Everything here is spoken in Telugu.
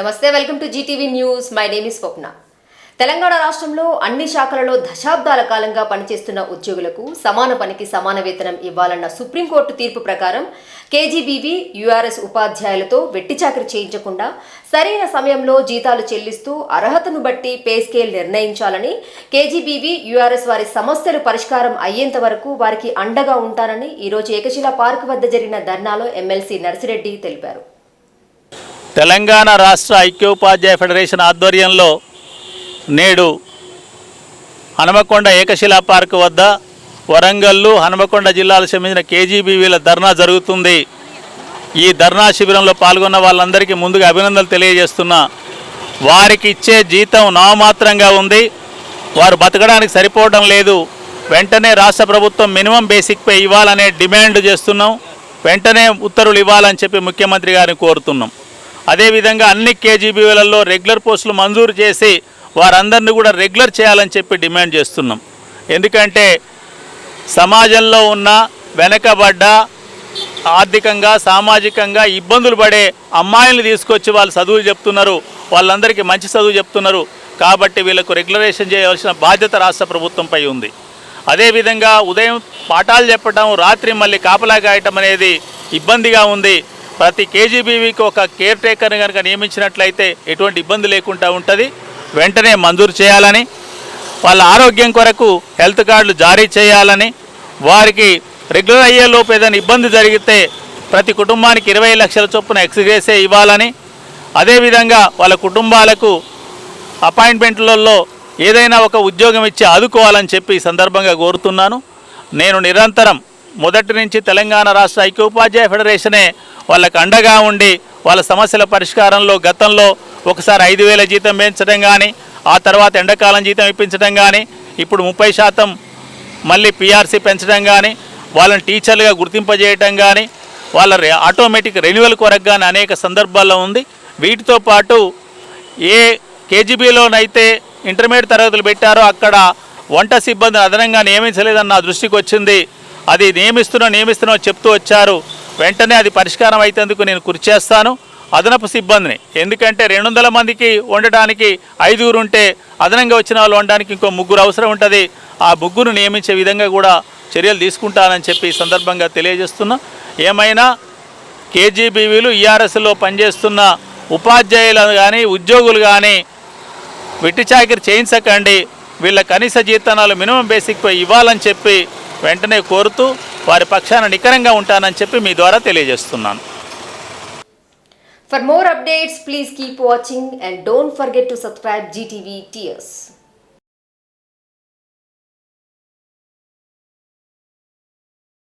నమస్తే welcome to GTV news. My name is Swapna. Telangana రాష్ట్రంలో అన్ని శాఖలలో దశాబ్దాల కాలంగా పనిచేస్తున్న ఉద్యోగులకు సమాన పనికి సమాన వేతనం ఇవ్వాలన్న సుప్రీంకోర్టు తీర్పు ప్రకారం కేజీబీవీ యూఆర్ఎస్ ఉపాధ్యాయులతో వెట్టిచాకరి చేయించకుండా సరైన సమయంలో జీతాలు చెల్లిస్తూ అర్హతను బట్టి పే స్కేల్ నిర్ణయించాలని కేజీబీవీ యూఆర్ఎస్ వారి సమస్యలు పరిష్కారం అయ్యేంత వరకు వారికి అండగా ఉంటానని ఈరోజు ఏకశిలా పార్క్ వద్ద జరిగిన ధర్నాలో ఎమ్మెల్సీ నర్సిరెడ్డి తెలిపారు. తెలంగాణ రాష్ట్ర ఐక్యోపాధ్యాయ ఫెడరేషన్ ఆధ్వర్యంలో నేడు హనుమకొండ ఏకశిలా పార్క్ వద్ద వరంగల్లు హనుమకొండ జిల్లాలకు చెందిన కేజీబీవీల ధర్నా జరుగుతుంది. ఈ ధర్నా శిబిరంలో పాల్గొన్న వాళ్ళందరికీ ముందుగా అభినందనలు తెలియజేస్తున్నా. వారికి ఇచ్చే జీతం నామాత్రంగా ఉంది. వారు బతకడానికి సరిపోవడం లేదు. వెంటనే రాష్ట్ర ప్రభుత్వం మినిమం బేసిక్ పే ఇవ్వాలనే డిమాండ్ చేస్తున్నాం. వెంటనే ఉత్తర్వులు ఇవ్వాలని చెప్పి ముఖ్యమంత్రి గారిని కోరుతున్నాం. అదేవిధంగా అన్ని కేజీబీలలో రెగ్యులర్ పోస్టులు మంజూరు చేసి వారందరినీ కూడా రెగ్యులర్ చేయాలని చెప్పి డిమాండ్ చేస్తున్నాం. ఎందుకంటే సమాజంలో ఉన్న వెనకబడ్డ ఆర్థికంగా సామాజికంగా ఇబ్బందులు పడే అమ్మాయిలను తీసుకొచ్చి వాళ్ళు చదువులు చెప్తున్నారు. వాళ్ళందరికీ మంచి చదువు చెప్తున్నారు. కాబట్టి వీళ్ళకు రెగ్యులరేషన్ చేయవలసిన బాధ్యత రాష్ట్ర ప్రభుత్వంపై ఉంది. అదేవిధంగా ఉదయం పాఠాలు చెప్పడం రాత్రి మళ్ళీ కాపలా కాయటం అనేది ఇబ్బందిగా ఉంది. ప్రతి కేజీబీవీకి ఒక కేర్ టేకర్ని కనుక నియమించినట్లయితే ఎటువంటి ఇబ్బంది లేకుండా ఉంటుంది. వెంటనే మంజూరు చేయాలని వాళ్ళ ఆరోగ్యం కొరకు హెల్త్ కార్డులు జారీ చేయాలని వారికి రెగ్యులర్ అయ్యే లోపు ఏదైనా ఇబ్బంది జరిగితే ప్రతి కుటుంబానికి ఇరవై లక్షల చొప్పున ఎక్స్గ్రేసే ఇవ్వాలని అదేవిధంగా వాళ్ళ కుటుంబాలకు అపాయింట్మెంట్లలో ఏదైనా ఒక ఉద్యోగం ఇచ్చి ఆదుకోవాలని చెప్పి ఈ సందర్భంగా కోరుతున్నాను. నేను నిరంతరం మొదటి నుంచి తెలంగాణ రాష్ట్ర ఐక్యోపాధ్యాయ ఫెడరేషనే వాళ్ళకు అండగా ఉండి వాళ్ళ సమస్యల పరిష్కారంలో గతంలో ఒకసారి ఐదు వేల జీతం పెంచడం కానీ ఆ తర్వాత ఎండాకాలం జీతం ఇప్పించడం కానీ ఇప్పుడు ముప్పై శాతం మళ్ళీ పీఆర్సీ పెంచడం కానీ వాళ్ళని టీచర్లుగా గుర్తింపజేయటం కానీ వాళ్ళ రె- ఆటోమేటిక్ రెన్యువల్ కొరకు కానీ అనేక సందర్భాల్లో ఉంది. వీటితో పాటు ఏ కేజీబీలోనైతే ఇంటర్మీడియట్ తరగతులు పెట్టారో అక్కడ వంట సిబ్బంది అదనంగా నియమించలేదని నా దృష్టికి వచ్చింది అది నియమిస్తున్నా నియమిస్తున్నా చెప్తూ వచ్చారు. వెంటనే అది పరిష్కారం అయితేందుకు నేను కృషి చేస్తాను. అదనపు సిబ్బందిని. ఎందుకంటే రెండు వందల మందికి వండడానికి ఐదుగురు ఉంటే అదనంగా వచ్చిన వాళ్ళు వండడానికి ఇంకో ముగ్గురు అవసరం ఉంటుంది. ఆ ముగ్గురు నియమించే విధంగా కూడా చర్యలు తీసుకుంటానని చెప్పి ఈ సందర్భంగా తెలియజేస్తున్నా. ఏమైనా కేజీబీవీలు ఈఆర్ఎస్లో పనిచేస్తున్న ఉపాధ్యాయులు కానీ ఉద్యోగులు కానీ వెట్టి చాకిరి చేయించకండి. వీళ్ళ కనీస జీతనాలు మినిమం బేసిక్ పై ఇవ్వాలని చెప్పి వెంటనే కోరుతూ వారి పక్షాన నికరంగా ఉంటానని చెప్పి మీ ద్వారా తెలియజేస్తున్నాను. For more updates please keep watching and don't forget to subscribe GTV TS